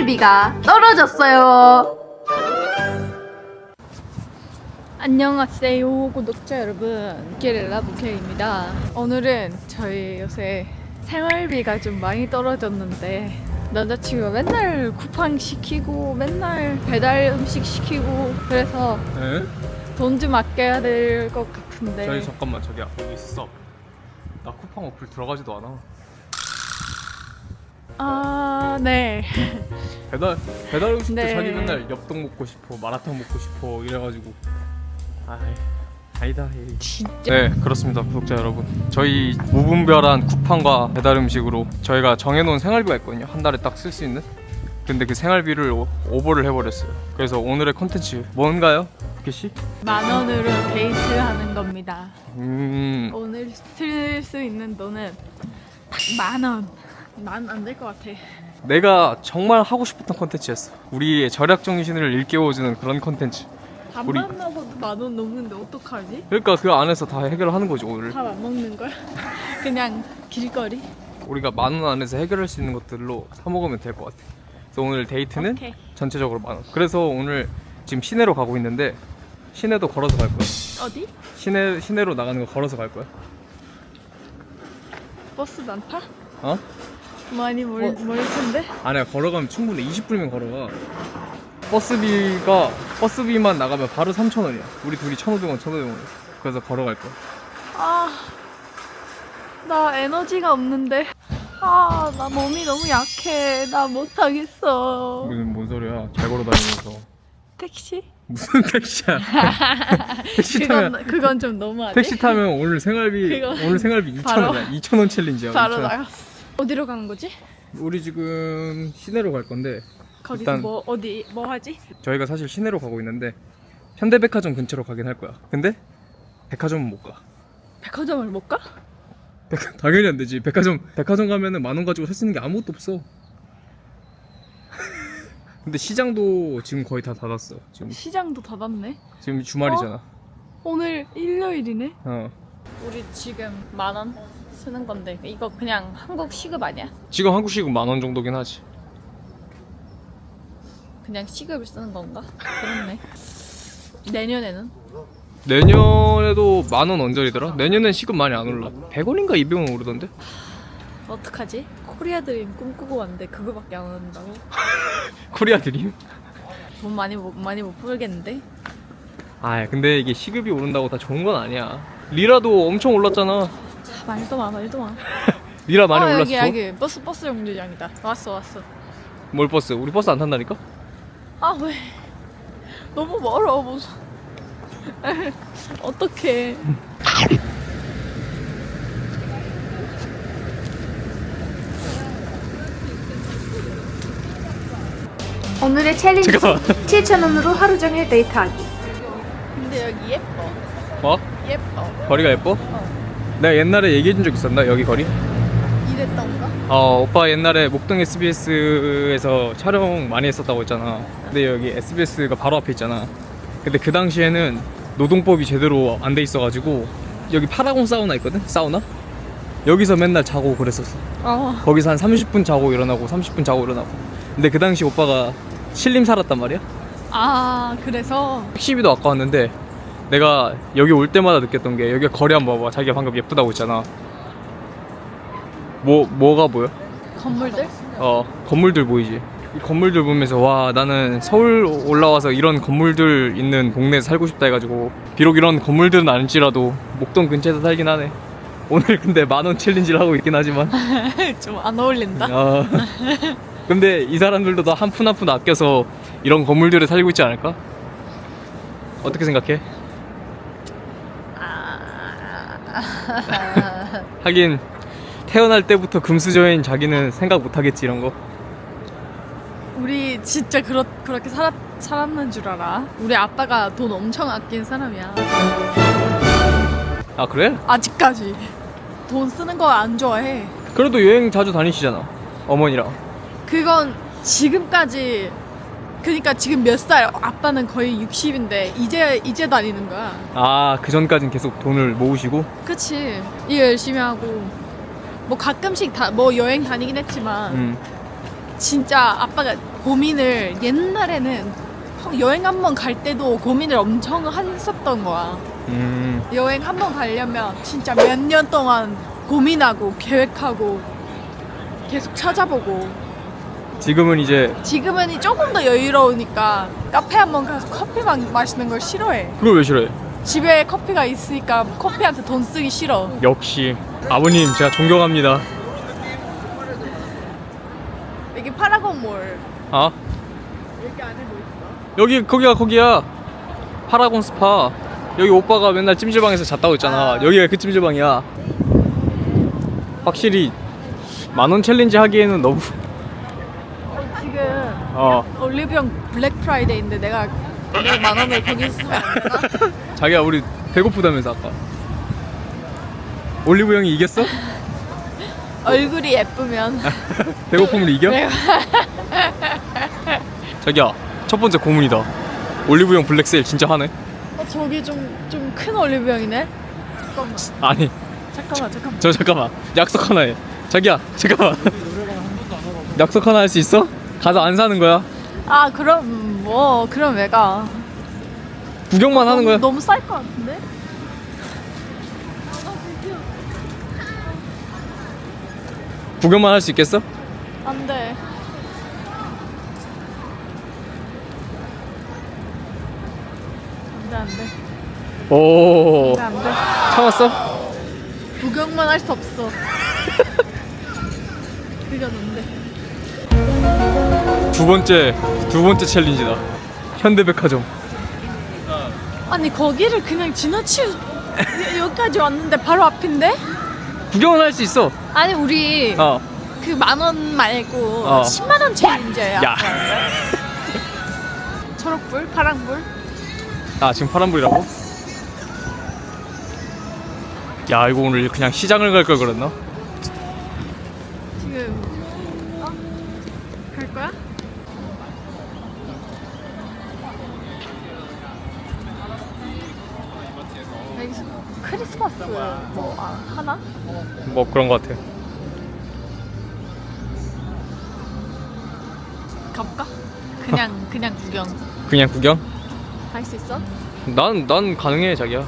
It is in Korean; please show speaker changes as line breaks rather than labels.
생활비가 떨어졌어요.
안녕하세요 구독자 여러분 게릴라 부케입니다 오늘은 저희 요새 생활비가 좀 많이 떨어졌는데 남자친구가 맨날 쿠팡 시키고 맨날 배달 음식 시키고 그래서
네?
돈좀 아껴야 될 것 같은데
저희 잠깐만 저기 여기 있어. 나 쿠팡 어플 들어가지도 않아.
아 네
배달 배달 음식도
네.
자기 맨날 엽떡 먹고 싶어, 마라탕 먹고 싶어 이래가지고. 아 아니다. 에이.
진짜
네 그렇습니다 구독자 여러분. 저희 무분별한 쿠팡과 배달 음식으로 저희가 정해놓은 생활비가 있거든요. 한 달에 딱 쓸 수 있는. 근데 그 생활비를 오- 오버를 해버렸어요. 그래서 오늘의 컨텐츠 뭔가요, 부키 씨?
만 원으로 데이트하는 겁니다
음.
오늘 쓸 수 있는 돈은 만원 만 안 될 것 같아
내가 정말 하고 싶었던 컨텐츠였어. 우리의 절약 정신을 일깨워주는 그런 컨텐츠. 우리-
밥만 먹어도 만 원 넘는데 어떡하지?
그러니까 그 안에서 다 해결하는 거지 오늘.
밥 안 먹는 걸? 그냥 길거리?
우리가 만 원 안에서 해결할 수 있는 것들로 사 먹으면 될 것 같아. 그래서 오늘 데이트는
오케이.
전체적으로 만 원. 그래서 오늘 지금 시내로 가고 있는데 시내도 걸어서 갈 거야.
어디?
시내 시내로 나가는 거 걸어서 갈 거야.
버스 안 타?
어?
많이 멀,
어.
멀 텐데?
아니야 걸어가면 충분해. 20분이면 걸어가. 버스비가 버스비만 나가면 바로 3,000원이야. 우리 둘이 1,500원, 1,500원. 그래서 걸어갈 거야.
아, 나 에너지가 없는데. 아, 나 몸이 너무 약해. 나 못하겠어.
무슨 뭔 소리야? 잘 걸어 다니면서.
택시?
무슨 택시야? 택시 타면
그건, 그건 좀 너무하지?
택시 타면 오늘 생활비
그거
오늘 생활비 2천
바로-
원이야. 2천 원 챌린지야.
바로
2,000원.
나갔어. 어디로 가는 거지?
우리 지금 시내로 갈 건데
거기서
일단-
뭐, 어디, 뭐 하지?
저희가 사실 시내로 가고 있는데 현대백화점 근처로 가긴 할 거야. 근데 백화점은 못 가.
백화점을 못 가?
백- 당연히 안 되지. 백화점 백화점 가면은 만 원 가지고 살 수 있는 게 아무것도 없어. 근데 시장도 지금 거의 다 닫았어. 지금
시장도 닫았네.
지금 주말이잖아.
오늘 일요일이네.
어.
우리 지금 만 원 쓰는 건데 이거 그냥 한국 시급 아니야?
지금 한국식은 만원 정도긴 하지.
그냥 시급을 쓰는 건가? 그렇네. 내년에는
내년에도 만 원 언저리더라. 내년엔 시급 많이 안 올라. 100원인가 200원 오르던데?
어떡하지? 코리아 드림 꿈꾸고 왔는데 그거밖에 안 오른다고?
코리아 드림?
돈 많이 못 많이 못 벌겠는데?
아 근데 이게 시급이 오른다고 다 좋은 건 아니야. 리라도 엄청 올랐잖아.
자, 말도 마 말도 마.
리라 많이
어,
올랐어.
여기 여기 버스 버스 정류장이다. 왔어 왔어.
뭘 버스? 우리 버스 안 탄다니까?
아 왜? 너무 멀어 무슨? 어떡해?
오늘의 챌린지
잠깐만.
7,000원으로 하루 종일 데이트하기.
근데 여기 예뻐
어?
예뻐.
거리가 예뻐? 내가 옛날에 얘기해준 적 있었나? 여기 거리?
이랬던가?
어 오빠 옛날에 목동 SBS에서 촬영 많이 했었다고 했잖아. 근데 여기 SBS가 바로 앞에 있잖아. 근데 그 당시에는 노동법이 제대로 안 돼 있어가지고 여기 파라곤 사우나 있거든? 사우나? 여기서 맨날 자고 그랬었어.
어.
거기서 한 30분 자고 일어나고 30분 자고 일어나고. 근데 그 당시 오빠가 신림 살았단 말이야.
아 그래서
택시비도 아까웠는데 내가 여기 올 때마다 느꼈던 게 여기 거리 한번 봐봐 자기가 방금 예쁘다고 했잖아 뭐 뭐가 보여?
건물들?
어 건물들 보이지 이 건물들 보면서 와 나는 서울 올라와서 이런 건물들 있는 동네에 살고 싶다 해가지고 비록 이런 건물들은 아닐지라도 목동 근처에서 살긴 하네 오늘 근데 만원 챌린지를 하고 있긴 하지만
좀 안 어울린다.
어, 근데 이 사람들도 다 한 푼 한 푼 아껴서 이런 건물들에 살고 있지 않을까? 어떻게 생각해? 하긴 태어날 때부터 금수저인 자기는 생각 못 하겠지 이런 거.
우리 진짜 그렇, 그렇게 살았, 살았는 줄 알아? 우리 아빠가 돈 엄청 아낀 사람이야.
아 그래?
아직까지. 돈 쓰는 거 안 좋아해.
그래도 여행 자주 다니시잖아. 어머니랑.
그건 지금까지 그러니까 지금 몇 살? 아빠는 거의 60인데 이제 이제 다니는 거야.
아 그 전까진 계속 돈을 모으시고.
그치. 일 열심히 하고 뭐 가끔씩 다 뭐 여행 다니긴 했지만
음.
진짜 아빠가 고민을 옛날에는 여행 한 번 갈 때도 고민을 엄청 했었던 거야.
음
여행 한 번 가려면 진짜 몇 년 동안 고민하고 계획하고 계속 찾아보고
지금은 이제
지금은 조금 더 여유로우니까 카페 한번 가서 커피 마, 마시는 걸 싫어해.
그걸 왜 싫어해?
집에 커피가 있으니까 커피한테 돈 쓰기 싫어.
역시 아버님 제가 존경합니다.
여기 파라곤몰
아
여기 안에 뭐 있어?
여기 거기가 거기야 파라곤 스파. 여기 오빠가 맨날 찜질방에서 잤다고 했잖아. 여기가 그 찜질방이야. 확실히 만원 챌린지 하기에는 너무
지금
어
올리브영 블랙 프라이데이인데 내가 내만 원을 거기 쓰면 안 되나?
자기야 우리 배고프다면서 아까 올리브 형이 이겼어?
얼굴이 예쁘면
배고픔을 이겨?
내가
자기야 첫 번째 고문이다 올리브 형 블랙 세일 진짜 하네?
어, 저기 좀 좀 큰 올리브영이네. 잠깐만
아니
잠깐만 잠깐만.
저 잠깐만 약속 하나 해 자기야 잠깐만 약속 하나 할 수 있어? 가서 안 사는 거야
아 그럼 뭐 그럼 왜 가?
구경만 하는 거야
너무 쌀 것 같은데?
구경만 할 수 있겠어?
안 돼. 안 돼, 안 돼.
오
안 돼, 안 돼.
참았어?
구경만 할 수 없어. 그건 안 돼.
두 번째 두 번째 챌린지다 현대백화점
아니, 거기를 그냥 지나치 여기까지 왔는데 바로 앞인데?
구경은 할 수 있어
아니, 우리
어
그 만 원 말고
어.
10만 원 챌린저야.
야.
초록불, 파랑불.
아 지금 파란불이라고? 야 이거 오늘 그냥 시장을 갈 걸 그랬나?
지금 어? 갈 거야? 크리스마스 뭐 아, 하나?
뭐 그런 거 같아
가볼까? 그냥 그냥 구경
그냥 구경?
할 수 있어?
난, 난 가능해 자기야